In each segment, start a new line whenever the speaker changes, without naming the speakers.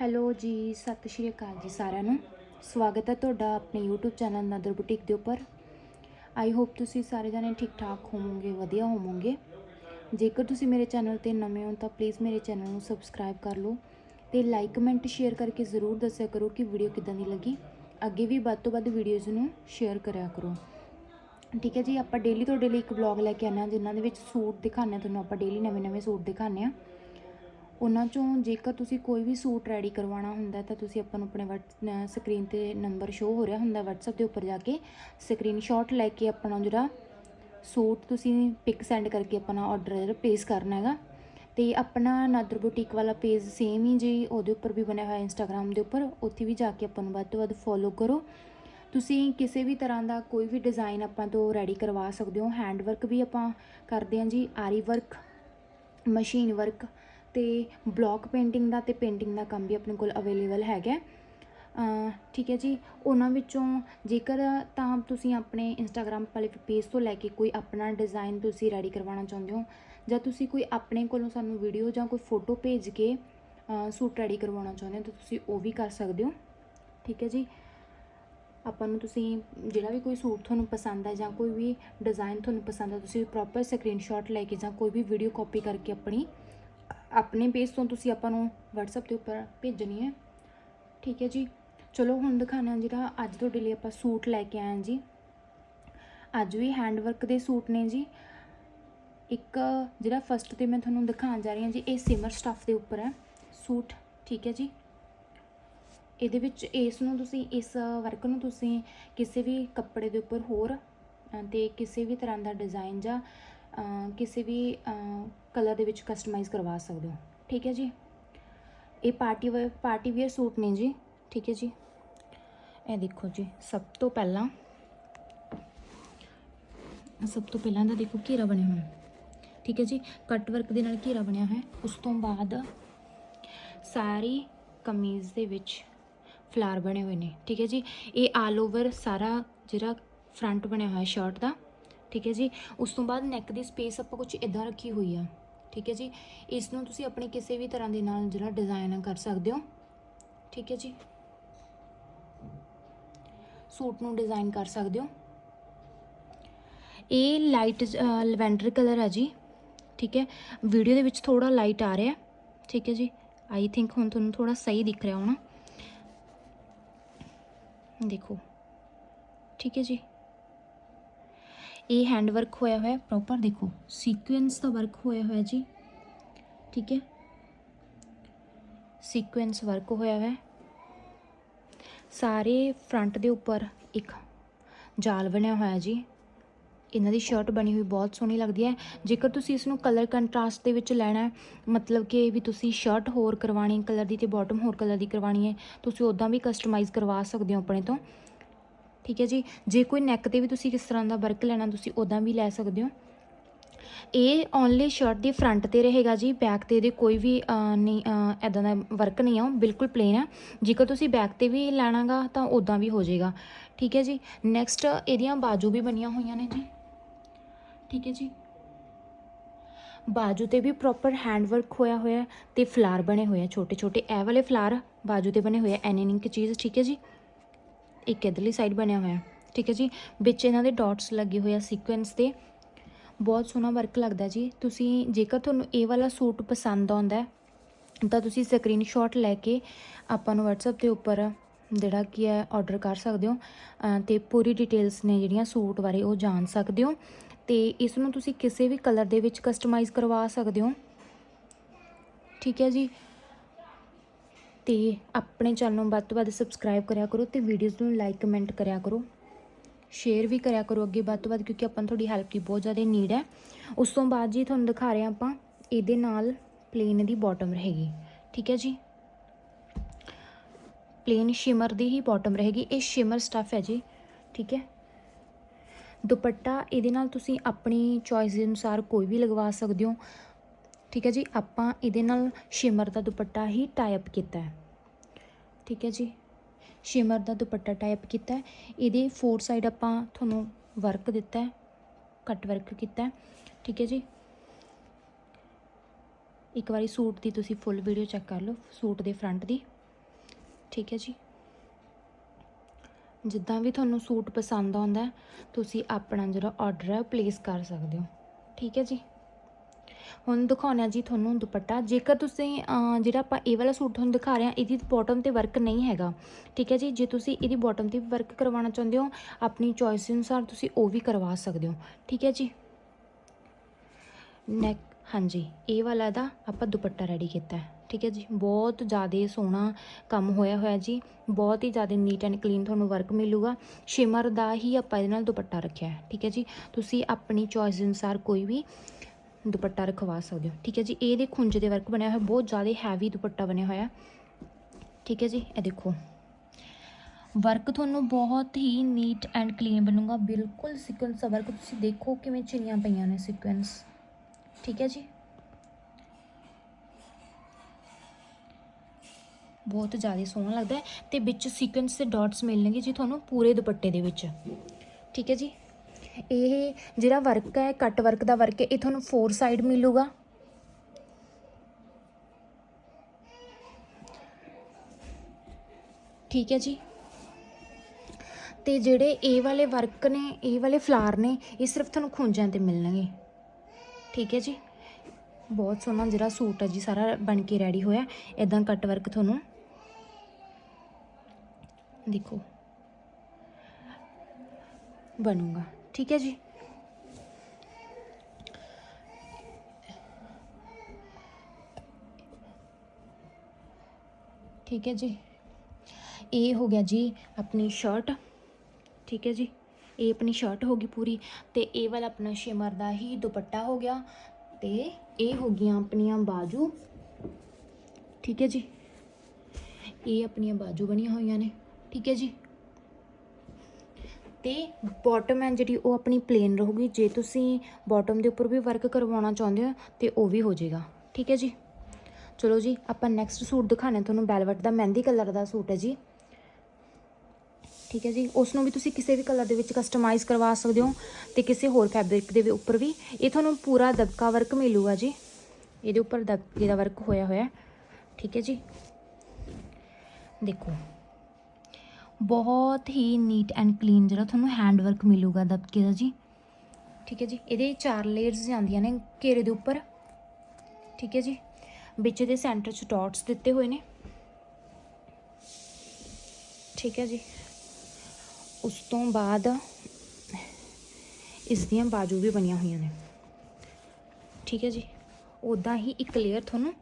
Hello ਜੀ, ਸਤਿ ਸ਼੍ਰੀ ਅਕਾਲ ਜੀ ਸਾਰਿਆਂ ਨੂੰ। ਸਵਾਗਤ ਹੈ ਤੁਹਾਡਾ ਆਪਣੇ YouTube ਚੈਨਲ ਨਦਰ ਬੁਟੀਕ ਦੇ ਉੱਪਰ। ਆਈ ਹੋਪ ਤੁਸੀਂ ਸਾਰੇ ਜਣੇ ਠੀਕ ਠਾਕ ਹੋਵੋਗੇ, ਵਧੀਆ ਹੋਵੋਗੇ। ਜੇਕਰ ਤੁਸੀਂ ਮੇਰੇ ਚੈਨਲ ਤੇ ਨਵੇਂ ਹੋ, ਤਾਂ ਪਲੀਜ਼ ਮੇਰੇ ਚੈਨਲ ਨੂੰ ਸਬਸਕ੍ਰਾਈਬ ਕਰ ਲਓ ਤੇ ਲਾਈਕ ਕਮੈਂਟ ਸ਼ੇਅਰ ਕਰਕੇ ਜ਼ਰੂਰ ਦੱਸਿਆ ਕਰੋ ਕਿ ਵੀਡੀਓ ਕਿਦਾਂ ਦੀ ਲੱਗੀ। ਅੱਗੇ ਵੀ ਵੱਧ ਤੋਂ ਵੱਧ ਵੀਡੀਓਜ਼ ਨੂੰ ਸ਼ੇਅਰ ਕਰਿਆ ਕਰੋ। ਠੀਕ ਹੈ ਜੀ, ਆਪਾਂ ਡੇਲੀ ਤੁਹਾਡੇ ਲਈ ਇੱਕ ਵਲੌਗ ਲੈ ਕੇ ਆਉਂਦੇ ਹਾਂ, ਜਿਨ੍ਹਾਂ ਦੇ ਵਿੱਚ ਸੂਟ ਦਿਖਾਉਂਦੇ ਹਾਂ। ਤੁਹਾਨੂੰ ਆਪਾਂ ਡੇਲੀ ਨਵੇਂ ਨਵੇਂ ਸੂਟ ਦਿਖਾਉਂਦੇ ਹਾਂ। ਉਹਨਾਂ ਚੋਂ ਜੇਕਰ ਤੁਸੀਂ ਕੋਈ ਵੀ ਸੂਟ ਰੈਡੀ ਕਰਵਾਉਣਾ ਹੁੰਦਾ ਤਾਂ ਤੁਸੀਂ ਆਪਾਂ ਨੂੰ ਆਪਣੇ ਸਕਰੀਨ ਤੇ ਨੰਬਰ ਸ਼ੋ ਹੋ ਰਿਹਾ ਹੁੰਦਾ WhatsApp ਦੇ ਉੱਪਰ ਜਾ ਕੇ। ਸਕਰੀਨਸ਼ਾਟ ਲੈ ਕੇ ਆਪਣਾ ਜਿਹੜਾ ਸੂਟ ਤੁਸੀਂ ਪਿਕ ਸੈਂਡ ਕਰਕੇ ਆਪਣਾ ਆਰਡਰ ਪਲੇਸ ਕਰਨਾ ਹੈਗਾ। ਤੇ ਆਪਣਾ ਨਾਦਰ ਬੁਟੀਕ ਵਾਲਾ ਪੇਜ ਸੇਮ ਹੀ ਜੀ ਉਹਦੇ ਉੱਪਰ ਵੀ ਬਣਿਆ ਹੋਇਆ Instagram ਦੇ ਉੱਪਰ, ਉੱਥੇ ਵੀ ਜਾ ਕੇ ਆਪਾਂ ਨੂੰ ਵੱਧ ਤੋਂ ਵੱਧ ਫੋਲੋ ਕਰੋ। ਤੁਸੀਂ ਕਿਸੇ ਵੀ ਤਰ੍ਹਾਂ ਦਾ ਕੋਈ ਵੀ ਡਿਜ਼ਾਈਨ ਆਪਾਂ ਤੋਂ ਰੈਡੀ ਕਰਵਾ ਸਕਦੇ ਹੋ। ਹੈਂਡ ਵਰਕ ਵੀ ਆਪਾਂ ਕਰਦੇ ਹਾਂ ਜੀ, ਆਰੀ ਵਰਕ ਮਸ਼ੀਨ ਵਰਕ ਅਤੇ ਬਲੌਕ ਪੇਂਟਿੰਗ ਦਾ ਅਤੇ ਪੇਂਟਿੰਗ ਦਾ ਕੰਮ ਵੀ ਆਪਣੇ ਕੋਲ ਅਵੇਲੇਬਲ ਹੈਗਾ ਠੀਕ ਹੈ ਜੀ, ਉਹਨਾਂ ਵਿੱਚੋਂ ਜੇਕਰ ਤਾਂ ਤੁਸੀਂ ਆਪਣੇ ਇੰਸਟਾਗ੍ਰam ਵਾਲੇ ਪੇਜ ਤੋਂ ਲੈ ਕੇ ਕੋਈ ਆਪਣਾ ਡਿਜ਼ਾਈਨ ਤੁਸੀਂ ਰੈਡੀ ਕਰਵਾਉਣਾ ਚਾਹੁੰਦੇ ਹੋ, ਜਾਂ ਤੁਸੀਂ ਕੋਈ ਆਪਣੇ ਕੋਲੋਂ ਸਾਨੂੰ ਵੀਡੀਓ ਜਾਂ ਕੋਈ ਫੋਟੋ ਭੇਜ ਕੇ ਸੂਟ ਰੈਡੀ ਕਰਵਾਉਣਾ ਚਾਹੁੰਦੇ ਹੋ, ਤਾਂ ਤੁਸੀਂ ਉਹ ਵੀ ਕਰ ਸਕਦੇ ਹੋ। ਠੀਕ ਹੈ ਜੀ, ਆਪਾਂ ਨੂੰ ਤੁਸੀਂ ਜਿਹੜਾ ਵੀ ਕੋਈ ਸੂਟ ਤੁਹਾਨੂੰ ਪਸੰਦ ਹੈ ਜਾਂ ਕੋਈ ਵੀ ਡਿਜ਼ਾਈਨ ਤੁਹਾਨੂੰ ਪਸੰਦ ਹੈ, ਤੁਸੀਂ ਪ੍ਰੋਪਰ ਸਕਰੀਨਸ਼ਾਟ ਲੈ ਕੇ ਜਾਂ ਕੋਈ ਵੀ ਵੀਡੀਓ ਕਾਪੀ ਕਰਕੇ ਆਪਣੀ ਆਪਣੇ ਪੇਜ ਤੋਂ ਤੁਸੀਂ ਆਪਾਂ ਨੂੰ WhatsApp ਦੇ ਉੱਪਰ ਭੇਜਣੀ ਹੈ। ਠੀਕ ਹੈ ਜੀ। ਚਲੋ ਹੁਣ ਦਿਖਾਣਾ ਜਿਹੜਾ ਅੱਜ ਤੁਹਾਡੇ ਲਈ ਆਪਾਂ ਸੂਟ ਲੈ ਕੇ ਆਏ ਹਾਂ ਜੀ। ਅੱਜ ਵੀ ਹੈਂਡ ਵਰਕ ਦੇ ਸੂਟ ਨੇ ਜੀ। ਇੱਕ ਜਿਹੜਾ ਫਸਟ ਤੇ ਮੈਂ ਤੁਹਾਨੂੰ ਦਿਖਾਉਣ ਜਾ ਰਹੀ ਹਾਂ ਜੀ ਇਹ ਸਿਮਰ ਸਟੱਫ ਦੇ ਉੱਪਰ ਹੈ ਸੂਟ। ਠੀਕ ਹੈ ਜੀ। ਇਹਦੇ ਵਿੱਚ ਇਸ ਨੂੰ ਤੁਸੀਂ ਇਸ ਵਰਕ ਨੂੰ ਤੁਸੀਂ ਕਿਸੇ ਵੀ ਕੱਪੜੇ ਦੇ ਉੱਪਰ ਹੋਰ ਅ, ਤੇ ਕਿਸੇ ਵੀ ਤਰ੍ਹਾਂ ਦਾ ਡਿਜ਼ਾਈਨ ਜਾਂ ਕਿਸੇ ਵੀ ਕਲਰ ਦੇ ਵਿੱਚ ਕਸਟਮਾਈਜ਼ ਕਰਵਾ ਸਕਦੇ ਹੋ। ਠੀਕ ਹੈ ਜੀ? ਇਹ party wear party wear suit ਨੇ ਜੀ। ਠੀਕ ਹੈ ਜੀ? ਇਹ ਦੇਖੋ ਜੀ, ਸਭ ਤੋਂ ਪਹਿਲਾਂ, ਸਭ ਤੋਂ ਪਹਿਲਾਂ ਤਾਂ ਦੇਖੋ ਘੇਰਾ ਬਣਿਆ ਹੋਇਆ। ਠੀਕ ਹੈ ਜੀ? ਕੱਟ ਵਰਕ ਦੇ ਨਾਲ ਘੇਰਾ ਬਣਿਆ ਹੈ ਉਸ ਤੋਂ ਬਾਅਦ ਸਾਰੀ ਕਮੀਜ਼ ਦੇ ਵਿੱਚ ਫਲਾਰ ਬਣੇ ਹੋਏ ਨੇ। ਠੀਕ ਹੈ ਜੀ? ਇਹ ਆਲ ਓਵਰ ਸਾਰਾ ਜਿਹੜਾ ਫਰੰਟ ਬਣਿਆ ਹੋਇਆ ਸ਼ਰਟ ਦਾ ਠੀਕ ਹੈ ਜੀ? ਉਸ ਤੋਂ ਬਾਅਦ ਨੈਕ ਦੀ ਸਪੇਸ ਆਪਾਂ ਕੁਝ ਇਦਾਂ ਰੱਖੀ ਹੋਈ ਆ। ਠੀਕ ਹੈ ਜੀ? ਇਸ ਨੂੰ ਤੁਸੀਂ ਆਪਣੇ ਕਿਸੇ ਵੀ ਤਰ੍ਹਾਂ ਦੇ ਨਾਲ ਜਿਹੜਾ ਡਿਜ਼ਾਈਨ ਕਰ ਸਕਦੇ ਹੋ। ਠੀਕ ਹੈ ਜੀ? ਸੂਟ ਨੂੰ ਡਿਜ਼ਾਈਨ ਕਰ ਸਕਦੇ ਹੋ। ਇਹ ਲਾਈਟ ਲਵੈਂਡਰ ਕਲਰ ਹੈ ਜੀ। ਠੀਕ ਹੈ? ਵੀਡੀਓ ਦੇ ਵਿੱਚ ਥੋੜਾ ਲਾਈਟ ਆ ਰਿਹਾ। ਠੀਕ ਹੈ ਜੀ? ਆਈ ਥਿੰਕ ਹੁਣ ਤੁਹਾਨੂੰ ਥੋੜਾ ਸਹੀ ਦਿਖ ਰਿਹਾ ਹੋਣਾ। ਦੇਖੋ। ਠੀਕ ਹੈ ਜੀ? ਇਹ ਹੈਂਡ ਵਰਕ ਹੋਇਆ ਹੋਇਆ ਪ੍ਰੋਪਰ ਦੇਖੋ। ਸੀਕੁਐਂਸ ਦਾ ਵਰਕ ਹੋਇਆ ਹੋਇਆ ਜੀ। ਠੀਕ ਹੈ? ਸੀਕੁਐਂਸ ਵਰਕ ਹੋਇਆ ਹੋਇਆ। ਸਾਰੇ ਫਰੰਟ ਦੇ ਉੱਪਰ ਇੱਕ ਜਾਲ ਬਣਿਆ ਹੋਇਆ ਜੀ। ਇਹਨਾਂ ਦੀ ਸ਼ਰਟ ਬਣੀ ਹੋਈ ਬਹੁਤ ਸੋਹਣੀ ਲੱਗਦੀ ਹੈ। ਜੇਕਰ ਤੁਸੀਂ ਇਸ ਨੂੰ ਕਲਰ ਕੰਟਰਾਸਟ ਦੇ ਵਿੱਚ ਲੈਣਾ ਹੈ, ਮਤਲਬ ਕਿ ਵੀ ਤੁਸੀਂ ਸ਼ਰਟ ਹੋਰ ਕਰਵਾਣੀ ਕਲਰ ਦੀ ਤੇ ਬਾਟਮ ਹੋਰ ਕਲਰ ਦੀ ਕਰਵਾਣੀ ਹੈ, ਤੁਸੀਂ ਉਦਾਂ ਵੀ ਕਸਟਮਾਈਜ਼ ਕਰਵਾ ਸਕਦੇ ਹੋ ਆਪਣੇ ਤੋਂ। ਠੀਕ ਹੈ ਜੀ? ਜੇ ਕੋਈ ਨੈਕ ਤੇ ਵੀ ਤੁਸੀਂ ਕਿਸ ਤਰ੍ਹਾਂ ਦਾ ਵਰਕ ਲੈਣਾ, ਤੁਸੀਂ ਉਦਾਂ ਵੀ ਲੈ ਸਕਦੇ ਹੋ। ਇਹ ਓਨਲੀ ਸ਼ਰਟ ਦੀ ਫਰੰਟ ਤੇ ਰਹੇਗਾ ਜੀ ਬੈਕ ਤੇ ਇਹਦੇ ਕੋਈ ਵੀ ਨਹੀਂ ਐਦਾਂ ਦਾ ਵਰਕ ਨਹੀਂ ਆ, ਉਹ ਬਿਲਕੁਲ ਪਲੇਨ ਆ। ਜੇਕਰ ਤੁਸੀਂ ਬੈਕ ਤੇ ਵੀ ਲੈਣਾਗਾ, ਤਾਂ ਉਦਾਂ ਵੀ ਹੋ ਜਾਏਗਾ। ਠੀਕ ਹੈ ਜੀ? ਨੈਕਸਟ ਇਹਦੀਆਂ ਬਾਜੂ ਵੀ ਬਣੀਆਂ ਹੋਈਆਂ ਨੇ ਜੀ। ਠੀਕ ਹੈ ਜੀ? ਬਾਜੂ ਤੇ ਵੀ ਪ੍ਰੋਪਰ ਹੈਂਡ ਵਰਕ ਹੋਇਆ ਹੋਇਆ ਹੈ ਤੇ ਫਲਾਰ ਬਣੇ ਹੋਏ ਆ ਛੋਟੇ ਛੋਟੇ ਇਹ ਵਾਲੇ ਫਲਾਰ ਬਾਜੂ ਤੇ ਬਣੇ ਹੋਏ ਆ ਐਨੀ ਨਿੰਕ ਚੀਜ਼, ਠੀਕ ਹੈ ਜੀ? ਇੱਕ ਇਧਰਲੀ ਸਾਈਡ ਬਣਿਆ ਹੋਇਆ। ਠੀਕ ਹੈ ਜੀ? ਵਿੱਚ ਇਹਨਾਂ ਦੇ ਡਾਟਸ ਲੱਗੇ ਹੋਏ ਆ ਸੀਕੁਐਂਸ ਦੇ। ਬਹੁਤ ਸੋਹਣਾ ਵਰਕ ਲੱਗਦਾ ਜੀ। ਤੁਸੀਂ ਜੇਕਰ ਤੁਹਾਨੂੰ ਇਹ ਵਾਲਾ ਸੂਟ ਪਸੰਦ ਆਉਂਦਾ ਤਾਂ ਤੁਸੀਂ ਸਕਰੀਨਸ਼ਾਟ ਲੈ ਕੇ ਆਪਾਂ ਨੂੰ WhatsApp ਦੇ ਉੱਪਰ ਜਿਹੜਾ ਕੀ ਹੈ ਆਰਡਰ ਕਰ ਸਕਦੇ ਹੋ। ਅ, ਤੇ ਪੂਰੀ ਡਿਟੇਲਸ ਨੇ ਜਿਹੜੀਆਂ ਸੂਟ ਬਾਰੇ ਉਹ ਜਾਣ ਸਕਦੇ ਹੋ। ਤੇ ਇਸ ਨੂੰ ਤੁਸੀਂ ਕਿਸੇ ਵੀ ਕਲਰ ਦੇ ਵਿੱਚ ਕਸਟਮਾਈਜ਼ ਕਰਵਾ ਸਕਦੇ ਹੋ। ਠੀਕ ਹੈ ਜੀ? ਤੇ ਆਪਣੇ ਚੈਨਲ ਨੂੰ ਵੱਧ ਤੋਂ ਵੱਧ ਸਬਸਕ੍ਰਾਈਬ ਕਰਿਆ ਕਰੋ ਤੇ ਵੀਡੀਓਜ਼ ਨੂੰ ਲਾਈਕ ਕਮੈਂਟ ਕਰਿਆ ਕਰੋ। ਸ਼ੇਅਰ ਵੀ ਕਰਿਆ ਕਰੋ ਅੱਗੇ ਵੱਧ ਤੋਂ ਵੱਧ ਕਿਉਂਕਿ ਆਪਾਂ ਨੂੰ ਤੁਹਾਡੀ ਹੈਲਪ ਦੀ ਬਹੁਤ ਜ਼ਿਆਦਾ ਨੀਡ ਹੈ। ਉਸ ਤੋਂ ਬਾਅਦ ਜੀ ਤੁਹਾਨੂੰ ਦਿਖਾ ਰਹੇ ਹਾਂ ਆਪਾਂ ਇਹਦੇ ਨਾਲ ਪਲੇਨ ਦੀ ਬਾਟਮ ਰਹੇਗੀ। ਠੀਕ ਹੈ ਜੀ? ਪਲੇਨ ਸ਼ਿਮਰ ਦੀ ਹੀ ਬਾਟਮ ਰਹੇਗੀ। ਇਹ ਸ਼ਿਮਰ ਸਟਫ ਹੈ ਜੀ। ਠੀਕ ਹੈ? ਦੁਪੱਟਾ ਇਹਦੇ ਨਾਲ ਤੁਸੀਂ ਆਪਣੀ ਚੋਇਸ ਦੇ ਅਨੁਸਾਰ ਕੋਈ ਵੀ ਲਗਵਾ ਸਕਦੇ ਹੋ। ਠੀਕ ਹੈ ਜੀ, ਆਪਾਂ ਇਹਦੇ ਨਾਲ ਸ਼ਿਮਰ ਦਾ ਦੁਪੱਟਾ ਹੀ ਟਾਈਪ ਕੀਤਾ ਹੈ। ਠੀਕ ਹੈ ਜੀ, ਸ਼ਿਮਰ ਦਾ ਦੁਪੱਟਾ ਟਾਈਪ ਕੀਤਾ ਹੈ। ਇਹਦੇ ਫੋਰ ਸਾਈਡ ਆਪਾਂ ਤੁਹਾਨੂੰ ਵਰਕ ਦਿੱਤਾ ਹੈ ਕੱਟ ਵਰਕ ਕੀਤਾ ਹੈ। ਠੀਕ ਹੈ ਜੀ, ਇੱਕ ਵਾਰੀ ਸੂਟ ਦੀ ਤੁਸੀਂ ਫੁੱਲ ਵੀਡੀਓ ਚੈੱਕ ਕਰ ਲਓ, ਸੂਟ ਦੇ ਫਰੰਟ ਦੀ। ਠੀਕ ਹੈ ਜੀ, ਜਿੱਦਾਂ ਵੀ ਤੁਹਾਨੂੰ ਸੂਟ ਪਸੰਦ ਆਉਂਦਾ ਤੁਸੀਂ ਆਪਣਾ ਜਿਹੜਾ ਆਰਡਰ ਹੈ ਪਲੇਸ ਕਰ ਸਕਦੇ ਹੋ। ਠੀਕ ਹੈ ਜੀ ਹੁਣ ਦਿਖਾਉਣਾ ਜੀ ਤੁਹਾਨੂੰ ਦੁਪੱਟਾ। ਜੇਕਰ ਤੁਸੀਂ ਜਿਹੜਾ ਆਪਾਂ ਇਹ ਵਾਲਾ ਸੂਟ ਤੁਹਾਨੂੰ ਦਿਖਾ ਰਹੇ ਹਾਂ ਇਹਦੀ ਬਾਟਮ ਤੇ ਵਰਕ ਨਹੀਂ ਹੈਗਾ। ਠੀਕ ਹੈ ਜੀ? ਜੇ ਤੁਸੀਂ ਇਹਦੀ ਬਾਟਮ ਤੇ ਵਰਕ ਕਰਵਾਉਣਾ ਚਾਹੁੰਦੇ ਹੋ, ਆਪਣੀ ਚੋਇਸ ਅਨੁਸਾਰ ਤੁਸੀਂ ਉਹ ਵੀ ਕਰਵਾ ਸਕਦੇ ਹੋ। ਠੀਕ ਹੈ ਜੀ? ਨੈਕ ਹਾਂਜੀ, ਇਹ ਵਾਲਾ ਦਾ ਆਪਾਂ ਦੁਪੱਟਾ ਰੈਡੀ ਕੀਤਾ ਹੈ। ਠੀਕ ਹੈ ਜੀ? ਬਹੁਤ ਜ਼ਿਆਦਾ ਸੋਹਣਾ ਕੰਮ ਹੋਇਆ ਹੋਇਆ ਜੀ। ਬਹੁਤ ਹੀ ਜ਼ਿਆਦਾ ਨੀਟ ਐਂਡ ਕਲੀਨ ਤੁਹਾਨੂੰ ਵਰਕ ਮਿਲੂਗਾ। ਸ਼ਿਮਰ ਦਾ ਹੀ ਆਪਾਂ ਇਹਦੇ ਨਾਲ ਦੁਪੱਟਾ ਰੱਖਿਆ ਹੈ। ਠੀਕ ਹੈ ਜੀ? ਤੁਸੀਂ ਆਪਣੀ ਚੋਇਸ ਅਨੁਸਾਰ ਕੋਈ ਵੀ ਦੁਪੱਟਾ ਰਖਵਾ ਸਕਦੇ ਹੋ। ਠੀਕ ਹੈ ਜੀ ਇਹਦੇ ਖੁੰਝ ਦੇ ਵਰਕ ਬਣਿਆ ਹੋਇਆ, ਬਹੁਤ ਜ਼ਿਆਦਾ ਹੈਵੀ ਦੁਪੱਟਾ ਬਣਿਆ ਹੋਇਆ। ਠੀਕ ਹੈ ਜੀ, ਇਹ ਦੇਖੋ। ਵਰਕ ਤੁਹਾਨੂੰ ਬਹੁਤ ਹੀ ਨੀਟ ਐਂਡ ਕਲੀਨ ਬਣੂਗਾ, ਬਿਲਕੁਲ ਸੀਕੁਐਂਸ ਦਾ ਵਰਕ, ਤੁਸੀਂ ਦੇਖੋ ਕਿਵੇਂ ਚਿਰੀਆਂ ਪਈਆਂ ਨੇ ਸੀਕੁਐਂਸ ਠੀਕ ਹੈ ਜੀ। ਬਹੁਤ ਜ਼ਿਆਦਾ ਸੋਹਣਾ ਲੱਗਦਾ ਹੈ ਤੇ ਵਿੱਚ ਸੀਕੁਐਂਸ ਦੇ ਡਾਟਸ ਮਿਲਣਗੇ ਜੀ ਤੁਹਾਨੂੰ ਪੂਰੇ ਦੁਪੱਟੇ ਦੇ ਵਿੱਚ। ਠੀਕ ਹੈ ਜੀ। ਇਹ ਜਿਹੜਾ ਵਰਕ ਹੈ ਕੱਟ ਵਰਕ ਦਾ ਵਰਕ ਹੈ, ਇਹ ਤੁਹਾਨੂੰ ਫੋਰ ਸਾਈਡ ਮਿਲੂਗਾ। ਠੀਕ ਹੈ ਜੀ। ਤੇ ਜਿਹੜੇ ਇਹ ਵਾਲੇ ਵਰਕ ਨੇ, ਇਹ ਵਾਲੇ ਫਲਾਰ ਨੇ, ਇਹ ਸਿਰਫ ਤੁਹਾਨੂੰ ਖੁੰਝਾਂ ਤੇ ਮਿਲਣਗੇ। ਠੀਕ ਹੈ ਜੀ। ਬਹੁਤ ਸੋਹਣਾ ਜਿਹੜਾ ਸੂਟ ਹੈ ਜੀ, ਸਾਰਾ ਬਣ ਕੇ ਰੈਡੀ ਹੋਇਆ। ਇਦਾਂ ਕੱਟ ਵਰਕ ਤੁਹਾਨੂੰ ਦੇਖੋ, ਬਣੂਗਾ। ਠੀਕ ਹੈ ਜੀ। ਠੀਕ ਹੈ ਜੀ। ਇਹ ਹੋ ਗਿਆ ਜੀ ਆਪਣੀ ਸ਼ਰਟ ਠੀਕ ਹੈ ਜੀ। ਇਹ ਆਪਣੀ ਸ਼ਰਟ ਹੋ ਗਈ ਪੂਰੀ ਤੇ ਇਹ ਵਾਲਾ ਆਪਣਾ ਸ਼ਿਮਰ ਦਾ ਹੀ ਦੁਪੱਟਾ ਹੋ ਗਿਆ ਤੇ ਇਹ ਹੋ ਗਈਆਂ ਆਪਣੀਆਂ ਬਾਜੂ। ਠੀਕ ਹੈ ਜੀ। ਇਹ ਆਪਣੀਆਂ ਬਾਜੂ ਬਣੀਆਂ ਹੋਈਆਂ ਨੇ। ਠੀਕ ਹੈ ਜੀ। ਤੇ ਬਾਟਮ ਹੈ ਜਿਹੜੀ ਉਹ ਆਪਣੀ ਪਲੇਨ ਰਹੂਗੀ। ਜੇ ਤੁਸੀਂ ਬਾਟਮ ਦੇ ਉੱਪਰ ਵੀ ਵਰਕ ਕਰਵਾਉਣਾ ਚਾਹੁੰਦੇ ਹੋ, ਤੇ ਉਹ ਵੀ ਹੋ ਜਾਏਗਾ। ਠੀਕ ਹੈ ਜੀ? ਚਲੋ ਜੀ, ਆਪਾਂ ਨੈਕਸਟ ਸੂਟ ਦਿਖਾਣਾ ਤੁਹਾਨੂੰ। ਬੈਲਵਟ ਦਾ ਮਹਿੰਦੀ ਕਲਰ ਦਾ ਸੂਟ ਹੈ ਜੀ। ਠੀਕ ਹੈ ਜੀ? ਉਸ ਨੂੰ ਵੀ ਤੁਸੀਂ ਕਿਸੇ ਵੀ ਕਲਰ ਦੇ ਵਿੱਚ ਕਸਟਮਾਈਜ਼ ਕਰਵਾ ਸਕਦੇ ਹੋ ਤੇ ਕਿਸੇ ਹੋਰ ਫੈਬਰਿਕ ਦੇ ਉੱਪਰ ਵੀ। ਇਹ ਤੁਹਾਨੂੰ ਪੂਰਾ ਦਬਕਾ ਵਰਕ ਮਿਲੂਗਾ ਜੀ। ਇਹਦੇ ਉੱਪਰ ਦਬਕੇ ਦਾ ਵਰਕ ਹੋਇਆ ਹੋਇਆ ਠੀਕ ਹੈ ਜੀ? ਦੇਖੋ। ਬਹੁਤ ਹੀ ਨੀਟ ਐਂਡ ਕਲੀਨ ਜਿਹੜਾ ਤੁਹਾਨੂੰ ਹੈਂਡ ਵਰਕ ਮਿਲੂਗਾ ਦਬਕੇ ਦਾ ਜੀ। ਠੀਕ ਹੈ ਜੀ, ਇਹਦੇ ਚਾਰ ਲੇਅਰਸ ਜਾਂਦੀਆਂ ਨੇ ਘੇਰੇ ਦੇ ਉੱਪਰ। ਠੀਕ ਹੈ ਜੀ, ਵਿੱਚ ਦੇ ਸੈਂਟਰ 'ਚ ਡਾਟਸ ਦਿੱਤੇ ਹੋਏ ਨੇ। ਠੀਕ ਹੈ ਜੀ, ਉਸ ਤੋਂ ਬਾਅਦ ਇਸ ਦੀਆਂ ਬਾਜੂ ਵੀ ਬਣੀਆਂ ਹੋਈਆਂ ਨੇ। ਠੀਕ ਹੈ ਜੀ ਉਦਾਂ ਹੀ ਇੱਕ ਲੇਅਰ ਤੁਹਾਨੂੰ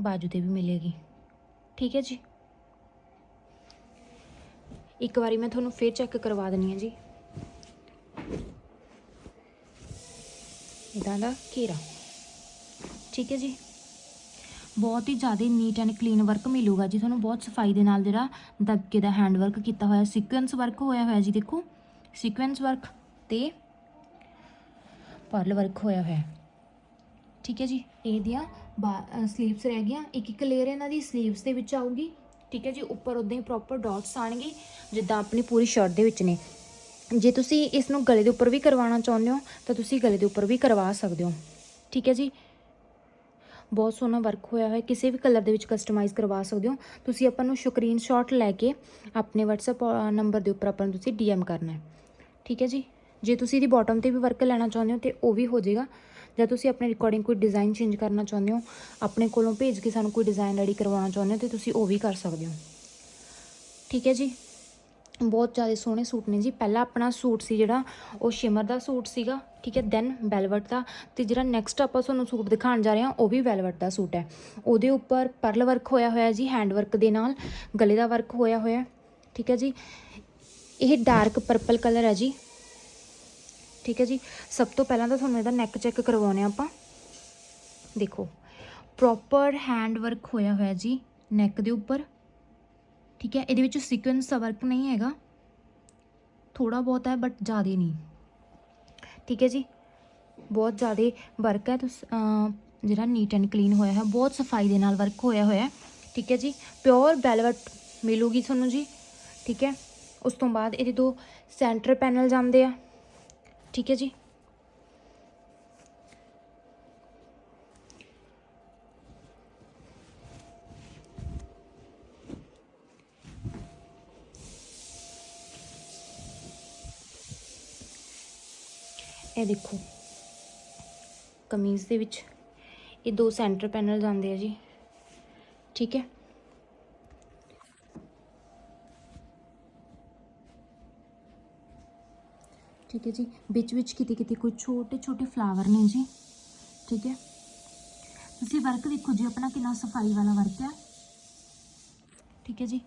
ਬਾਜੂ ਤੇ ਵੀ ਮਿਲੇਗੀ। ਠੀਕ ਹੈ ਜੀ ਇੱਕ ਵਾਰੀ ਮੈਂ ਤੁਹਾਨੂੰ ਫੇਰ ਚੈੱਕ ਕਰਵਾ ਦਿੰਨੀ ਹਾਂ ਜੀ। ਇਦਾਂ ਦਾ ਘੇਰਾ। ਠੀਕ ਹੈ ਜੀ। ਬਹੁਤ ਹੀ ਜ਼ਿਆਦਾ ਨੀਟ ਐਂਡ ਕਲੀਨ ਵਰਕ ਮਿਲੂਗਾ ਜੀ ਤੁਹਾਨੂੰ। ਬਹੁਤ ਸਫ਼ਾਈ ਦੇ ਨਾਲ ਜਿਹੜਾ ਦਬਕੇ ਦਾ ਹੈਂਡ ਵਰਕ ਕੀਤਾ ਹੋਇਆ ਸੀਕੁਐਂਸ ਵਰਕ ਹੋਇਆ ਹੋਇਆ ਜੀ ਦੇਖੋ। ਸੀਕੁਐਂਸ ਵਰਕ ਤੇ ਪਰਲ ਵਰਕ ਹੋਇਆ ਹੋਇਆ। ਠੀਕ ਹੈ ਜੀ। ਇਹਦੀਆਂ ਸਲੀਵਸ ਰਹਿ ਗਈਆਂ। ਇੱਕ ਇੱਕ ਲੇਅਰ ਇਹਨਾਂ ਦੀ ਸਲੀਵਸ ਦੇ ਵਿੱਚ ਆਊਗੀ। ਠੀਕ ਹੈ ਜੀ, ਉੱਪਰ ਉਦਾਂ ਹੀ ਪ੍ਰੋਪਰ ਡਾਟਸ ਆਣਗੇ ਜਿੱਦਾਂ ਆਪਣੀ ਪੂਰੀ ਸ਼ਰਟ ਦੇ ਵਿੱਚ ਨੇ। ਜੇ ਤੁਸੀਂ ਇਸ ਨੂੰ ਗਲੇ ਦੇ ਉੱਪਰ ਵੀ ਕਰਵਾਉਣਾ ਚਾਹੁੰਦੇ ਹੋ, ਤਾਂ ਤੁਸੀਂ ਗਲੇ ਦੇ ਉੱਪਰ ਵੀ ਕਰਵਾ ਸਕਦੇ ਹੋ। ਠੀਕ ਹੈ ਜੀ? ਬਹੁਤ ਸੋਹਣਾ ਵਰਕ ਹੋਇਆ ਹੋਇਆ, ਕਿਸੇ ਵੀ ਕਲਰ ਦੇ ਵਿੱਚ ਕਸਟਮਾਈਜ਼ ਕਰਵਾ ਸਕਦੇ ਹੋ। ਤੁਸੀਂ ਆਪਾਂ ਨੂੰ ਸਕਰੀਨਸ਼ਾਟ ਲੈ ਕੇ ਆਪਣੇ WhatsApp ਨੰਬਰ ਦੇ ਉੱਪਰ ਆਪਾਂ ਨੂੰ ਤੁਸੀਂ DM ਕਰਨਾ ਹੈ। ਠੀਕ ਹੈ ਜੀ? ਜੇ ਤੁਸੀਂ ਇਹਦੀ ਬਾਟਮ ਤੇ ਵੀ ਵਰਕ ਲੈਣਾ ਚਾਹੁੰਦੇ ਹੋ, ਤੇ ਉਹ ਵੀ ਹੋ ਜਾਏਗਾ। ਜਾਂ ਤੁਸੀਂ ਆਪਣੇ ਰਿਕਾਰਡਿੰਗ ਕੋਈ ਡਿਜ਼ਾਈਨ ਚੇਂਜ ਕਰਨਾ ਚਾਹੁੰਦੇ ਹੋ, ਆਪਣੇ ਕੋਲੋਂ ਭੇਜ ਕੇ ਸਾਨੂੰ ਕੋਈ ਡਿਜ਼ਾਈਨ ਰੈਡੀ ਕਰਵਾਉਣਾ ਚਾਹੁੰਦੇ ਹੋ, ਤੇ ਤੁਸੀਂ ਉਹ ਵੀ ਕਰ ਸਕਦੇ ਹੋ। ਠੀਕ ਹੈ ਜੀ? ਬਹੁਤ ਜ਼ਿਆਦਾ ਸੋਹਣੇ ਸੂਟ ਨੇ ਜੀ। ਪਹਿਲਾ ਆਪਣਾ ਸੂਟ ਸੀ ਜਿਹੜਾ, ਉਹ ਸ਼ਿਮਰ ਦਾ ਸੂਟ ਸੀਗਾ, ਠੀਕ ਹੈ? ਦੈਨ ਵੈਲਵਟ ਦਾ। ਤੇ ਜਿਹੜਾ ਨੈਕਸਟ ਆਪਾਂ ਤੁਹਾਨੂੰ ਸੂਟ ਦਿਖਾਉਣ ਜਾ ਰਹੇ ਹਾਂ, ਉਹ ਵੀ ਵੈਲਵਟ ਦਾ ਸੂਟ ਹੈ। ਉਹਦੇ ਉੱਪਰ ਪਰਲ ਵਰਕ ਹੋਇਆ ਹੋਇਆ ਜੀ ਹੈਂਡ ਵਰਕ ਦੇ ਨਾਲ। ਗਲੇ ਦਾ ਵਰਕ ਹੋਇਆ ਹੋਇਆ, ਠੀਕ ਹੈ ਜੀ? ਇਹ ਡਾਰਕ ਪਰਪਲ ਕਲਰ ਹੈ ਜੀ। ਠੀਕ ਹੈ ਜੀ। ਸਭ ਤੋਂ ਪਹਿਲਾਂ ਤਾਂ ਤੁਹਾਨੂੰ ਇਹਦਾ ਨੈਕ ਚੈੱਕ ਕਰਵਾਉਣੇ ਆਪਾਂ। ਦੇਖੋ ਪ੍ਰੋਪਰ ਹੈਂਡ ਵਰਕ ਹੋਇਆ ਹੋਇਆ ਜੀ ਨੈਕ ਦੇ ਉੱਪਰ। ਠੀਕ ਹੈ, ਇਹਦੇ ਵਿੱਚ ਸੀਕੁਐਂਸ ਦਾ ਵਰਕ ਨਹੀਂ ਹੈਗਾ। ਥੋੜਾ ਬਹੁਤ ਹੈ ਬਟ ਜ਼ਿਆਦਾ ਨਹੀਂ। ਠੀਕ ਹੈ ਜੀ। ਬਹੁਤ ਜ਼ਿਆਦਾ ਵਰਕ ਹੈ, ਤੁਸ ਜਿਹੜਾ ਨੀਟ ਐਂਡ ਕਲੀਨ ਹੋਇਆ ਹੈ, ਬਹੁਤ ਸਫ਼ਾਈ ਦੇ ਨਾਲ ਵਰਕ ਹੋਇਆ ਹੋਇਆ ਠੀਕ ਹੈ ਜੀ। ਪਿਓਰ ਵੈਲਵਟ ਮਿਲੂਗੀ ਤੁਹਾਨੂੰ ਜੀ। ਠੀਕ ਹੈ। ਉਸ ਤੋਂ ਬਾਅਦ ਇਹਦੇ ਦੋ ਸੈਂਟਰ ਪੈਨਲ ਜਾਂਦੇ ਆ। ठीक है जी। ये देखो, कमीज़ के दे दो सेंटर पैनल आते हैं जी। ठीक है? ਠੀਕ ਹੈ ਜੀ। ਵਿੱਚ ਵਿੱਚ ਕਿਤੇ ਕਿਤੇ ਕੋਈ ਛੋਟੇ ਛੋਟੇ ਫਲਾਵਰ ਨੇ ਜੀ। ਠੀਕ ਹੈ। ਤੁਸੀਂ ਵਰਕ ਦੇਖੋ ਜੀ, ਆਪਣਾ ਕਿੰਨਾ ਸਫ਼ਾਈ ਵਾਲਾ ਵਰਕ ਹੈ। ਠੀਕ ਹੈ ਜੀ।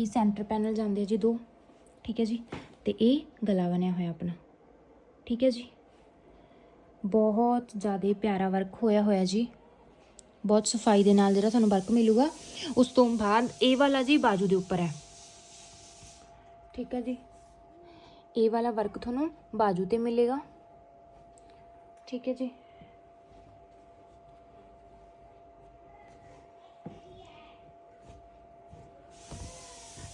ਇਹ ਸੈਂਟਰ ਪੈਨਲ ਜਾਂਦੇ ਆ ਜੀ ਦੋ। ਠੀਕ ਹੈ ਜੀ। ਤੇ ਇਹ ਗਲਾ ਬਣਿਆ ਹੋਇਆ ਆਪਣਾ। ਠੀਕ ਹੈ ਜੀ। ਬਹੁਤ ਜ਼ਿਆਦਾ ਪਿਆਰਾ ਵਰਕ ਹੋਇਆ ਹੋਇਆ ਜੀ। ਬਹੁਤ ਸਫ਼ਾਈ ਦੇ ਨਾਲ ਜਿਹੜਾ ਤੁਹਾਨੂੰ ਵਰਕ ਮਿਲੂਗਾ, ਉਸ ਤੋਂ ਬਾਅਦ ਇਹ ਵਾਲਾ ਜੀ ਬਾਜੂ ਦੇ ਉੱਪਰ ਹੈ। ਠੀਕ ਹੈ ਜੀ। ਇਹ ਵਾਲਾ ਵਰਕ ਤੁਹਾਨੂੰ ਬਾਜੂ ਤੇ ਮਿਲੇਗਾ। ਠੀਕ ਹੈ ਜੀ।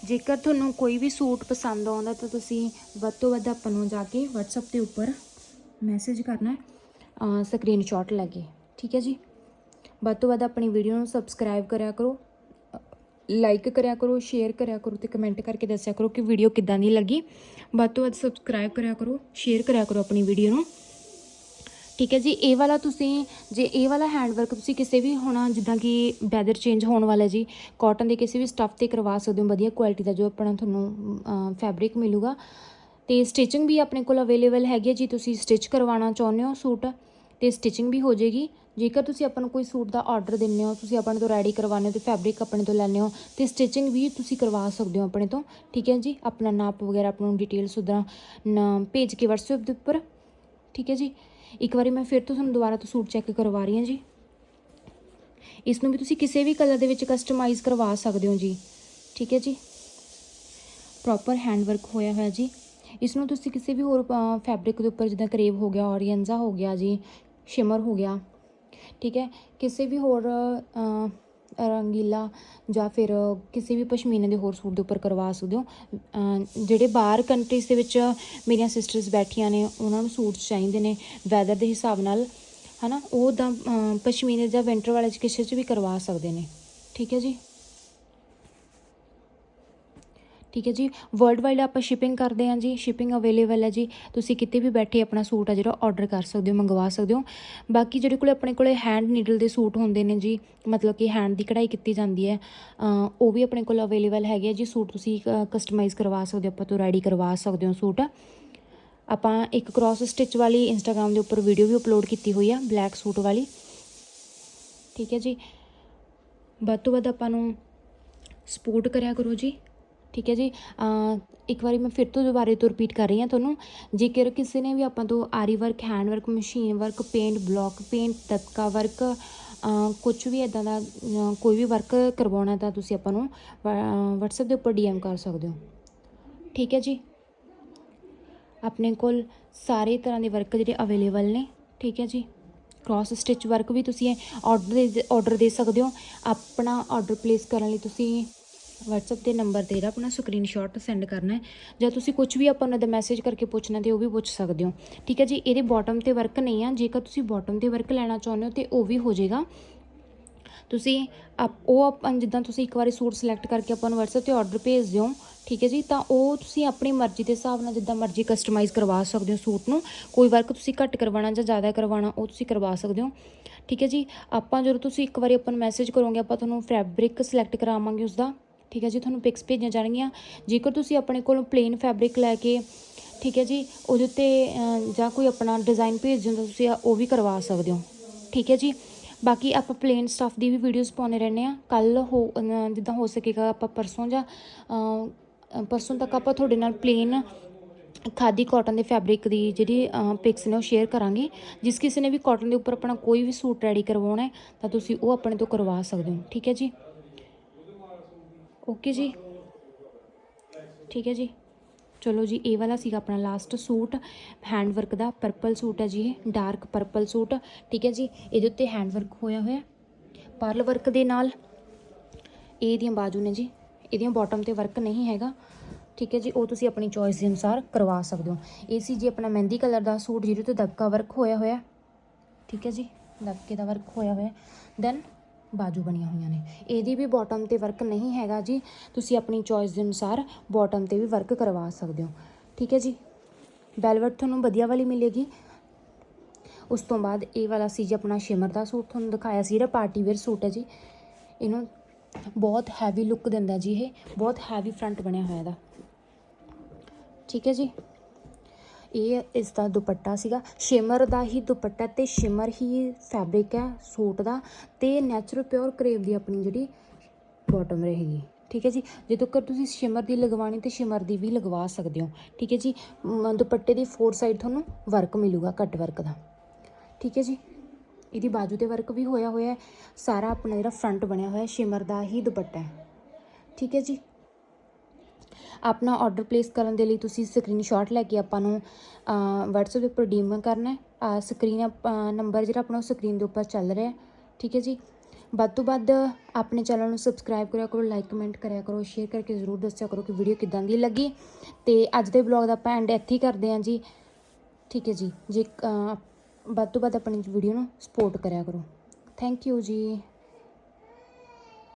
ਜੇਕਰ ਤੁਹਾਨੂੰ ਕੋਈ ਵੀ ਸੂਟ ਪਸੰਦ ਆਉਂਦਾ ਤਾਂ ਤੁਸੀਂ ਵੱਧ ਤੋਂ ਵੱਧ ਆਪਾਂ ਨੂੰ ਜਾ ਕੇ WhatsApp ਦੇ ਉੱਪਰ ਮੈਸੇਜ ਕਰਨਾ ਹੈ ਸਕਰੀਨਸ਼ਾਟ ਲੈ ਕੇ। ਠੀਕ ਹੈ ਜੀ। ਵੱਧ ਤੋਂ ਵੱਧ ਆਪਣੀ ਵੀਡੀਓ ਨੂੰ ਸਬਸਕ੍ਰਾਈਬ ਕਰਿਆ ਕਰੋ। ਲਾਈਕ ਕਰਿਆ ਕਰੋ ਸ਼ੇਅਰ ਕਰਿਆ ਕਰੋ ਤੇ ਕਮੈਂਟ ਕਰਕੇ ਦੱਸਿਆ ਕਰੋ ਕਿ ਵੀਡੀਓ ਕਿੱਦਾਂ ਦੀ ਲੱਗੀ। ਵੱਧ ਤੋਂ ਵੱਧ ਸਬਸਕ੍ਰਾਈਬ ਕਰਿਆ ਕਰੋ ਸ਼ੇਅਰ ਕਰਿਆ ਕਰੋ ਆਪਣੀ ਵੀਡੀਓ ਨੂੰ। ਠੀਕ ਹੈ ਜੀ, ਇਹ ਵਾਲਾ ਤੁਸੀਂ, ਜੇ ਇਹ ਵਾਲਾ ਹੈਂਡਵਰਕ ਤੁਸੀਂ ਕਿਸੇ ਵੀ ਹੋਣਾ, ਜਿੱਦਾਂ ਕਿ ਵੈਦਰ ਚੇਂਜ ਹੋਣ ਵਾਲਾ ਜੀ ਕਾਟਨ ਦੇ ਕਿਸੇ ਵੀ ਸਟੱਫ ਤੇ ਕਰਵਾ ਸਕਦੇ ਹੋ, ਵਧੀਆ ਕੁਆਲਿਟੀ ਦਾ ਜੋ ਆਪਣਾ ਤੁਹਾਨੂੰ ਫੈਬਰਿਕ ਮਿਲੂਗਾ। ਤੇ ਸਟਿਚਿੰਗ ਵੀ ਆਪਣੇ ਕੋਲ ਅਵੇਲੇਬਲ ਹੈਗੀ ਹੈ ਜੀ, ਤੁਸੀਂ ਸਟਿਚ ਕਰਵਾਉਣਾ ਚਾਹੁੰਦੇ ਹੋ ਸੂਟ। ਤੇ ਸਟਿਚਿੰਗ ਵੀ ਹੋ ਜਾਏਗੀ। ਜੇਕਰ ਤੁਸੀਂ ਆਪਾਂ ਨੂੰ ਕੋਈ ਸੂਟ ਦਾ ਆਰਡਰ ਦਿੰਦੇ ਹੋ, ਤੁਸੀਂ ਆਪਣੇ ਤੋਂ ਰੈਡੀ ਕਰਵਾਉਂਦੇ ਹੋ ਤੇ ਫੈਬਰਿਕ ਆਪਣੇ ਤੋਂ ਲੈਂਦੇ ਹੋ, ਤੇ ਸਟਿਚਿੰਗ ਵੀ ਤੁਸੀਂ ਕਰਵਾ ਸਕਦੇ ਹੋ ਆਪਣੇ ਤੋਂ। ਠੀਕ ਹੈ ਜੀ? ਆਪਣਾ ਨਾਪ ਵਗੈਰਾ ਆਪਣਾ ਡਿਟੇਲਸ ਉਦਾਂ ਭੇਜ ਕੇ WhatsApp ਦੇ ਉੱਪਰ। ਠੀਕ ਹੈ ਜੀ? ਇੱਕ ਵਾਰੀ ਮੈਂ ਫਿਰ ਤੋਂ ਤੁਹਾਨੂੰ ਦੁਬਾਰਾ ਤੋਂ ਸੂਟ ਚੈੱਕ ਕਰਵਾ ਰਹੀ ਹਾਂ ਜੀ। ਇਸ ਨੂੰ ਵੀ ਤੁਸੀਂ ਕਿਸੇ ਵੀ ਕਲਰ ਦੇ ਵਿੱਚ ਕਸਟਮਾਈਜ਼ ਕਰਵਾ ਸਕਦੇ ਹੋ ਜੀ। ਠੀਕ ਹੈ ਜੀ? ਪ੍ਰੋਪਰ ਹੈਂਡ ਵਰਕ ਹੋਇਆ ਹੋਇਆ ਜੀ। ਇਸ ਨੂੰ ਤੁਸੀਂ ਕਿਸੇ ਵੀ ਹੋਰ ਫੈਬਰਿਕ ਦੇ ਉੱਪਰ ਜਿੱਦਾਂ ਕਰੇਵ ਹੋ ਗਿਆ ਔਰੀਅੰਜ਼ਾ ਹੋ ਗਿਆ ਜੀ। ਸ਼ਿਮਰ ਹੋ ਗਿਆ। ਠੀਕ ਹੈ, ਕਿਸੇ ਵੀ ਹੋਰ ਰੰਗੀਲਾ ਜਾਂ ਫਿਰ ਕਿਸੇ ਵੀ ਪਸ਼ਮੀਨੇ ਦੇ ਹੋਰ ਸੂਟ ਦੇ ਉੱਪਰ ਕਰਵਾ ਸਕਦੇ ਹੋ। ਜਿਹੜੇ ਬਾਹਰ ਕੰਟਰੀਜ਼ ਦੇ ਵਿੱਚ ਮੇਰੀਆਂ ਸਿਸਟਰਸ ਬੈਠੀਆਂ ਨੇ, ਉਹਨਾਂ ਨੂੰ ਸੂਟਸ ਚਾਹੀਦੇ ਨੇ ਵੈਦਰ ਦੇ ਹਿਸਾਬ ਨਾਲ, ਹਨਾ, ਉਹ ਤਾਂ ਪਸ਼ਮੀਨੇ ਜਾਂ ਵਿੰਟਰ ਵਾਲੇ ਚ ਕਿਸੇ ਚ ਵੀ ਕਰਵਾ ਸਕਦੇ ਨੇ। ਠੀਕ ਹੈ ਜੀ? ਠੀਕ ਹੈ ਜੀ। ਵਰਲਡ ਵਾਈਡ ਆਪਾਂ ਸ਼ਿਪਿੰਗ ਕਰਦੇ ਹਾਂ ਜੀ। ਸ਼ਿਪਿੰਗ ਅਵੇਲੇਬਲ ਹੈ ਜੀ। ਤੁਸੀਂ ਕਿਤੇ ਵੀ ਬੈਠੇ ਆਪਣਾ ਸੂਟ ਆ ਜਿਹੜਾ ਆਰਡਰ ਕਰ ਸਕਦੇ ਹੋ, ਮੰਗਵਾ ਸਕਦੇ ਹੋ। ਬਾਕੀ ਜਿਹੜੇ ਕੋਲੇ ਆਪਣੇ ਕੋਲੇ ਹੈਂਡ ਨੀਡਲ ਦੇ ਸੂਟ ਹੁੰਦੇ ਨੇ ਜੀ, ਮਤਲਬ ਕਿ ਹੈਂਡ ਦੀ ਕਢਾਈ ਕੀਤੀ ਜਾਂਦੀ ਹੈ ਉਹ ਵੀ ਆਪਣੇ ਕੋਲ ਅਵੇਲੇਬਲ ਹੈਗੇ ਆ ਜੀ। ਸੂਟ ਤੁਸੀਂ ਕਸਟਮਾਈਜ਼ ਕਰਵਾ ਸਕਦੇ ਹੋ, ਆਪਾਂ ਤੋਂ ਰੈਡੀ ਕਰਵਾ ਸਕਦੇ ਹੋ ਸੂਟ। ਆਪਾਂ ਇੱਕ ਕ੍ਰਾਸ ਸਟਿਚ ਵਾਲੀ ਇੰਸਟਾਗ੍ਰam ਦੇ ਉੱਪਰ ਵੀਡੀਓ ਵੀ ਅਪਲੋਡ ਕੀਤੀ ਹੋਈ ਆ ਬਲੈਕ ਸੂਟ ਵਾਲੀ। ਠੀਕ ਹੈ ਜੀ। ਵੱਧ ਤੋਂ ਵੱਧ ਆਪਾਂ ਨੂੰ ਸਪੋਰਟ ਕਰਿਆ ਕਰੋ ਜੀ। ਠੀਕ ਹੈ ਜੀ। ਇੱਕ ਵਾਰੀ ਮੈਂ ਫਿਰ ਤੋਂ ਦੁਬਾਰੇ ਤੋਂ ਰਿਪੀਟ ਕਰ ਰਹੀ ਹਾਂ ਤੁਹਾਨੂੰ। ਜੇਕਰ ਕਿਸੇ ਨੇ ਵੀ ਆਪਾਂ ਤੋਂ aari work hand work machine work paint block paint ਤਤਕਾ work ਕੁਝ ਵੀ ਇਦਾਂ ਦਾ ਕੋਈ ਵੀ ਵਰਕ ਕਰਵਾਉਣਾ ਤਾਂ ਤੁਸੀਂ ਆਪਾਂ ਨੂੰ WhatsApp ਦੇ ਉੱਪਰ DM ਕਰ ਸਕਦੇ ਹੋ। ਠੀਕ ਹੈ ਜੀ। ਆਪਣੇ ਕੋਲ ਸਾਰੇ ਤਰ੍ਹਾਂ ਦੇ ਵਰਕ ਜਿਹੜੇ ਅਵੇਲੇਬਲ ਨੇ। ਠੀਕ ਹੈ ਜੀ। ਕ੍ਰਾਸ ਸਟਿਚ ਵਰਕ ਵੀ ਤੁਸੀਂ ਆਰਡਰ ਦੇ ਆਰਡਰ ਦੇ ਸਕਦੇ ਹੋ। ਆਪਣਾ ਆਰਡਰ ਪਲੇਸ ਕਰਨ ਲਈ ਤੁਸੀਂ WhatsApp ਦੇ ਨੰਬਰ ਤੇ ਜਿਹੜਾ ਆਪਣਾ ਸਕਰੀਨਸ਼ਾਟ ਸੈਂਡ ਕਰਨਾ ਹੈ। ਜਾਂ ਤੁਸੀਂ ਕੁਝ ਵੀ ਆਪਾਂ ਉਹਨਾਂ ਦਾ ਮੈਸੇਜ ਕਰਕੇ ਪੁੱਛਣਾ ਤੇ ਉਹ ਵੀ ਪੁੱਛ ਸਕਦੇ ਹੋ। ਠੀਕ ਹੈ ਜੀ, ਇਹਦੇ ਬਾਟਮ ਤੇ ਵਰਕ ਨਹੀਂ ਆ। ਜੇਕਰ ਤੁਸੀਂ ਬਾਟਮ ਤੇ ਵਰਕ ਲੈਣਾ ਚਾਹੁੰਦੇ ਹੋ ਤੇ ਉਹ ਵੀ ਹੋ ਜਾਏਗਾ। ਤੁਸੀਂ ਆਪ- ਉਹ ਆਪਾਂ ਜਿੱਦਾਂ ਤੁਸੀਂ ਇੱਕ ਵਾਰੀ ਸੂਟ ਸਿਲੈਕਟ ਕਰਕੇ ਆਪਾਂ ਨੂੰ WhatsApp ਤੇ ਆਰਡਰ ਭੇਜ ਦਿਓ, ਠੀਕ ਹੈ ਜੀ, ਤਾਂ ਉਹ ਤੁਸੀਂ ਆਪਣੀ ਮਰਜ਼ੀ ਦੇ ਹਿਸਾਬ ਨਾਲ ਜਿੱਦਾਂ ਮਰਜ਼ੀ ਕਸਟਮਾਈਜ਼ ਕਰਵਾ ਸਕਦੇ ਹੋ ਸੂਟ ਨੂੰ। ਕੋਈ ਵਰਕ ਤੁਸੀਂ ਘੱਟ ਕਰਵਾਉਣਾ ਜਾਂ ਜ਼ਿਆਦਾ ਕਰਵਾਉਣਾ, ਉਹ ਤੁਸੀਂ ਕਰਵਾ ਸਕਦੇ ਹੋ। ਠੀਕ ਹੈ ਜੀ, ਆਪਾਂ ਜਦੋਂ ਤੁਸੀਂ ਇੱਕ ਵਾਰੀ ਆਪਾਂ ਨੂੰ ਮੈਸੇਜ ਕਰੋਗੇ, ਆਪਾਂ ਤੁਹਾਨੂੰ ਫੈਬਰਿਕ ਸਿਲੈਕਟ ਕਰਾਵਾਂਗੇ ਉਸ ਦਾ ਠੀਕ ਹੈ ਜੀ, ਤੁਹਾਨੂੰ ਪਿਕਸ ਭੇਜੀਆਂ ਜਾਣਗੀਆਂ। ਜੇਕਰ ਤੁਸੀਂ ਆਪਣੇ ਕੋਲੋਂ ਪਲੇਨ ਫੈਬਰਿਕ ਲੈ ਕੇ, ਠੀਕ ਹੈ ਜੀ, ਉਹਦੇ ਉੱਤੇ ਜਾਂ ਕੋਈ ਆਪਣਾ ਡਿਜ਼ਾਈਨ ਭੇਜ ਦਿੰਦਾ ਤੁਸੀਂ ਉਹ ਵੀ ਕਰਵਾ ਸਕਦੇ ਹੋ। ਠੀਕ ਹੈ ਜੀ, ਬਾਕੀ ਆਪਾਂ ਪਲੇਨ ਸਟਫ ਦੀ ਵੀ ਵੀਡੀਓਜ਼ ਪਾਉਣੇ ਰਹਿੰਦੇ ਆ ਕੱਲ ਹੋ ਜਿੱਦਾਂ ਹੋ ਸਕੇਗਾ ਆਪਾਂ ਪਰਸੋਂ ਜਾਂ ਪਰਸੋਂ ਤੱਕ ਆਪਾਂ ਤੁਹਾਡੇ ਨਾਲ ਪਲੇਨ ਖਾਦੀ ਕਾਟਨ ਦੇ ਫੈਬਰਿਕ ਦੀ ਜਿਹੜੀ ਪਿਕਸ ਨੇ ਉਹ ਸ਼ੇਅਰ ਕਰਾਂਗੇ। ਜਿਸ ਕਿਸੇ ਨੇ ਵੀ ਕਾਟਨ ਦੇ ਉੱਪਰ ਆਪਣਾ ਕੋਈ ਵੀ ਸੂਟ ਰੈਡੀ ਕਰਵਾਉਣਾ ਹੈ, ਤਾਂ ਤੁਸੀਂ ਉਹ ਆਪਣੇ ਤੋਂ ਕਰਵਾ ਸਕਦੇ ਹੋ। ਠੀਕ ਹੈ ਜੀ। ਓਕੇ ਜੀ ਠੀਕ ਹੈ ਜੀ ਚਲੋ ਜੀ ਇਹ ਵਾਲਾ ਸੀਗਾ ਆਪਣਾ ਲਾਸਟ ਸੂਟ ਹੈਂਡ ਵਰਕ ਦਾ ਪਰਪਲ ਸੂਟ ਹੈ ਜੀ ਇਹ ਡਾਰਕ ਪਰਪਲ ਸੂਟ ਠੀਕ ਹੈ ਜੀ ਇਹਦੇ ਉੱਤੇ ਹੈਂਡ ਵਰਕ ਹੋਇਆ ਹੋਇਆ ਪਰਲ ਵਰਕ ਦੇ ਨਾਲ ਇਹ ਇਹਦੀਆਂ ਬਾਜੂ ਨੇ ਜੀ ਇਹਦੀਆਂ ਬਾਟਮ ਤੇ ਵਰਕ ਨਹੀਂ ਹੈਗਾ ਠੀਕ ਹੈ ਜੀ ਉਹ ਤੁਸੀਂ ਆਪਣੀ ਚੋਇਸ ਦੇ ਅਨੁਸਾਰ ਕਰਵਾ ਸਕਦੇ ਹੋ ਇਹ ਸੀ ਜੀ ਆਪਣਾ ਮਹਿੰਦੀ ਕਲਰ ਦਾ ਸੂਟ ਜਿਹਦੇ ਤੇ ਦਬਕਾ ਵਰਕ ਹੋਇਆ ਹੋਇਆ ਠੀਕ ਹੈ ਜੀ ਦਬਕੇ ਦਾ ਵਰਕ ਹੋਇਆ ਹੋਇਆ ਦੈਨ ਬਾਜੂ ਬਣੀਆਂ ਹੋਈਆਂ ਨੇ। ਇਹਦੀ ਵੀ ਬਾਟਮ ਤੇ ਵਰਕ ਨਹੀਂ ਹੈਗਾ ਜੀ। ਤੁਸੀਂ ਆਪਣੀ ਚੋਇਸ ਦੇ ਅਨੁਸਾਰ ਬਾਟਮ ਤੇ ਵੀ ਵਰਕ ਕਰਵਾ ਸਕਦੇ ਹੋ। ਠੀਕ ਹੈ ਜੀ? ਵੈਲਵਟ ਤੁਹਾਨੂੰ ਵਧੀਆ ਵਾਲੀ ਮਿਲੇਗੀ। ਉਸ ਤੋਂ ਬਾਅਦ ਇਹ ਵਾਲਾ ਸੀ ਜੀ ਆਪਣਾ ਸ਼ਿਮਰ ਦਾ ਸੂਟ। ਤੁਹਾਨੂੰ ਦਿਖਾਇਆ ਸੀ ਜਿਹੜਾ ਪਾਰਟੀ ਵੇਅਰ ਸੂਟ ਹੈ ਜੀ। ਇਹਨੂੰ ਬਹੁਤ ਹੈਵੀ ਲੁੱਕ ਦਿੰਦਾ ਜੀ ਇਹ। ਬਹੁਤ ਹੈਵੀ ਫਰੰਟ ਬਣਿਆ ਹੋਇਆ ਇਹਦਾ। ਠੀਕ ਹੈ ਜੀ? ਇਹ ਇਸ ਦਾ ਦੁਪੱਟਾ ਸੀਗਾ। ਸ਼ਿਮਰ ਦਾ ਹੀ ਦੁਪੱਟਾ ਤੇ ਸ਼ਿਮਰ ਹੀ ਫੈਬਰਿਕ ਹੈ, ਸੂਟ ਦਾ। ਤੇ ਨੈਚੁਰਲ ਪਿਓਰ ਕਰੇਵ ਦੀ ਆਪਣੀ ਜਿਹੜੀ ਬਾਟਮ ਰਹੇਗੀ। ਠੀਕ ਹੈ ਜੀ? ਜਦੋਂ ਤੱਕ ਤੁਸੀਂ ਸ਼ਿਮਰ ਦੀ ਲਗਵਾਣੀ ਤੇ ਸ਼ਿਮਰ ਦੀ ਵੀ ਲਗਵਾ ਸਕਦੇ ਹੋ। ਠੀਕ ਹੈ ਜੀ? ਦੁਪੱਟੇ ਦੀ ਫੋਰ ਸਾਈਡ ਤੁਹਾਨੂੰ ਵਰਕ ਮਿਲੂਗਾ ਕੱਟ ਵਰਕ ਦਾ। ਠੀਕ ਹੈ ਜੀ? ਇਹਦੀ ਬਾਜੂ ਤੇ ਵਰਕ ਵੀ ਹੋਇਆ ਹੋਇਆ ਹੈ। ਸਾਰਾ ਆਪਣਾ ਜਿਹੜਾ ਫਰੰਟ ਬਣਿਆ ਹੋਇਆ ਸ਼ਿਮਰ ਦਾ ਹੀ ਦੁਪੱਟਾ ਹੈ। ਠੀਕ ਹੈ ਜੀ? ਆਪਣਾ ਆਰਡਰ ਪਲੇਸ ਕਰਨ ਦੇ ਲਈ ਤੁਸੀਂ ਸਕਰੀਨਸ਼ਾਟ ਲੈ ਕੇ ਆਪਾਂ ਨੂੰ WhatsApp ਦੇ ਉੱਪਰ ਡੀਮ ਕਰਨਾ ਹੈ। ਸਕਰੀਨ ਨੰਬਰ ਜਿਹੜਾ ਆਪਣਾ ਸਕਰੀਨ ਦੇ ਉੱਪਰ ਚੱਲ ਰਿਹਾ ਠੀਕ ਹੈ ਜੀ? ਵੱਧ ਤੋਂ ਵੱਧ ਆਪਣੇ ਚੈਨਲ ਨੂੰ ਸਬਸਕ੍ਰਾਈਬ ਕਰਿਆ ਕਰੋ ਲਾਈਕ ਕਮੈਂਟ ਕਰਿਆ ਕਰੋ ਸ਼ੇਅਰ ਕਰਕੇ ਜ਼ਰੂਰ ਦੱਸਿਆ ਕਰੋ ਕਿ ਵੀਡੀਓ ਕਿਦਾਂ ਦੀ ਲੱਗੀ। ਤੇ ਅੱਜ ਦੇ ਵਲੌਗ ਦਾ ਆਪਾਂ ਐਂਡ ਇੱਥੇ ਹੀ ਕਰਦੇ ਹਾਂ ਜੀ। ਠੀਕ ਹੈ ਜੀ? ਜੇ ਵੱਧ ਤੋਂ ਵੱਧ ਆਪਣੀ ਵੀਡੀਓ ਨੂੰ ਸਪੋਰਟ ਕਰਿਆ ਕਰੋ। ਥੈਂਕ ਯੂ ਜੀ।